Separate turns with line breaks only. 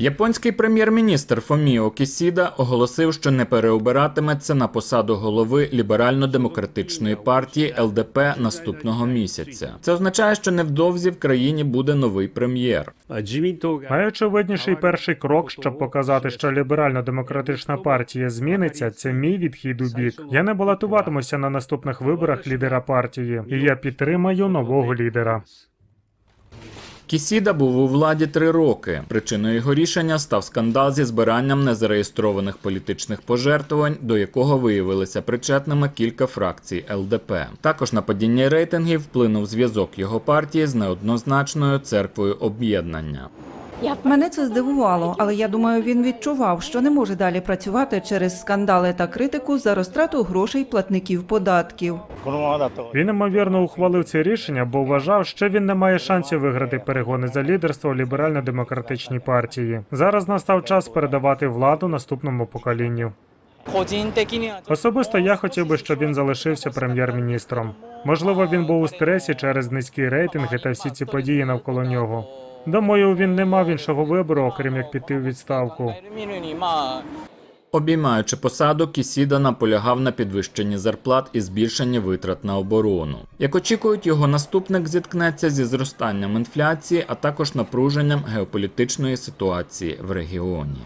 Японський прем'єр-міністр Фоміо Кісіда оголосив, що не переобиратиметься на посаду голови ліберально-демократичної партії ЛДП наступного місяця. Це означає, що невдовзі в країні буде новий прем'єр.
Найочевидніший перший крок, щоб показати, що ліберально-демократична партія зміниться. Це мій відхід у бік. Я не балотуватимуся на наступних виборах лідера партії, і я підтримаю нового лідера.
Кісіда був у владі три роки. Причиною його рішення став скандал зі збиранням незареєстрованих політичних пожертвувань, до якого виявилися причетними кілька фракцій ЛДП. Також на падіння рейтингів вплинув зв'язок його партії з неоднозначною церквою об'єднання.
Мене це здивувало, але я думаю, він відчував, що не може далі працювати через скандали та критику за розтрату грошей платників податків.
Він ймовірно ухвалив це рішення, бо вважав, що він не має шансів виграти перегони за лідерство ліберально-демократичній партії. Зараз настав час передавати владу наступному поколінню. Особисто я хотів би, щоб він залишився прем'єр-міністром. Можливо, він був у стресі через низькі рейтинги та всі ці події навколо нього. Думаю, він не мав іншого вибору, окрім як піти в відставку.
Обіймаючи посаду, Кісіда наполягав на підвищенні зарплат і збільшенні витрат на оборону. Як очікують, його наступник зіткнеться зі зростанням інфляції, а також напруженням геополітичної ситуації в регіоні.